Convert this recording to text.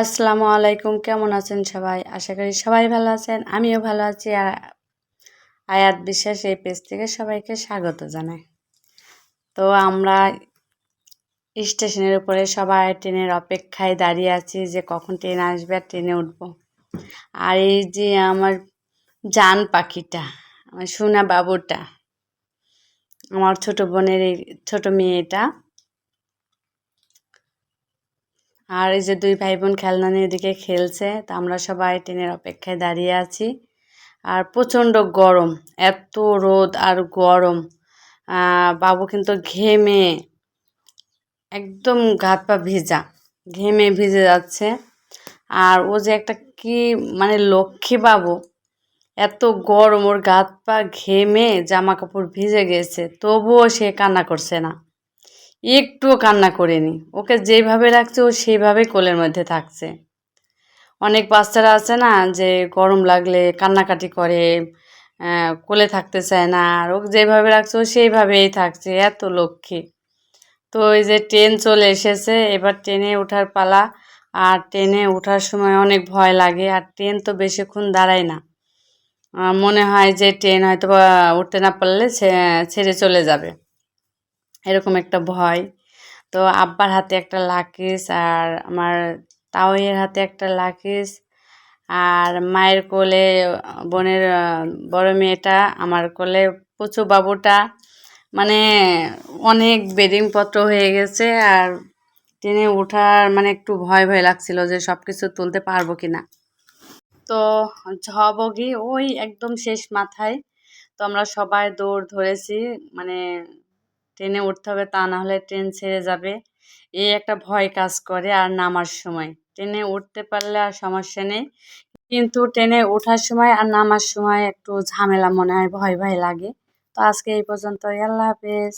আসসালামু আলাইকুম, কেমন আছেন সবাই? আশা করি সবাই ভালো আছেন, আমিও ভালো আছি। আর আয়াত বিশ্বাস এই পেজ থেকে সবাইকে স্বাগত জানাই। তো আমরা স্টেশনের উপরে সবাই ট্রেনের অপেক্ষায় দাঁড়িয়ে আছি যে কখন ট্রেন আসবে আর ট্রেনে উঠব। আর এই যে আমার জান পাখিটা, আমার সোনা বাবুটা, আমার ছোট বোনের এই ছোট মেয়েটা আর এই যে দুই ভাই বোন খেলনা নিয়ে এদিকে খেলছে, তা আমরা সবাই ট্রেনের অপেক্ষায় দাঁড়িয়ে আছি। আর প্রচণ্ড গরম, এত রোদ আর গরম। বাবু কিন্তু ঘেমে, একদম গাত পা ভিজা, ঘেমে ভিজে যাচ্ছে। আর ও যে একটা কি মানে লক্ষ্মী বাবু, এত গরম, ওর গাত পা ঘেমে জামা কাপড় ভিজে গেছে, তবুও সে কান্না করছে না। একটুও কান্না করেনি। ওকে যেইভাবে রাখছে, ও সেইভাবে কোলের মধ্যে থাকছে। অনেক বাচ্চারা আছে না, যে গরম লাগলে কান্নাকাটি করে কোলে থাকতে চায় না, আর ওকে যেভাবে রাখছে, ও সেইভাবেই থাকছে, এত লক্ষ্মী। তো ওই যে ট্রেন চলে এসেছে, এবার ট্রেনে ওঠার পালা, আর ট্রেনে ওঠার সময় অনেক ভয় লাগে, আর ট্রেন তো বেশিক্ষণ দাঁড়ায় না। মনে হয় যে ট্রেন হয়তো বা উঠতে না পারলে ছেড়ে চলে যাবে। এরকম একটা ভয়। তো আব্বার হাতে একটা লাকিস আর আমার তাওয়ের হাতে একটা লাকিস আর মায়ের কোলে বোনের বড় মেয়েটা, আমার কোলে পুচু বাবুটা। মানে অনেক বেডিংপত্র হয়ে গেছে আর ট্রেনে ওঠার মানে একটু ভয় ভয় লাগছিল যে সব কিছু তুলতে পারব কি না তো ঝবগি ওই একদম শেষ মাথায়। তো আমরা সবাই দৌড় ধরেছি। মানে ট্রেনে উঠতে হবে, তা না হলে ট্রেন ছেড়ে যাবে। এই একটা ভয় কাজ করে আর নামার সময়। ট্রেনে উঠতে পারলে আর সমস্যা নেই, কিন্তু ট্রেনে ওঠার সময় আর নামার সময় একটু ঝামেলা মনে হয়, ভয় ভয় লাগে। তো আজকে এই পর্যন্ত আল্লাহ হাফেজ।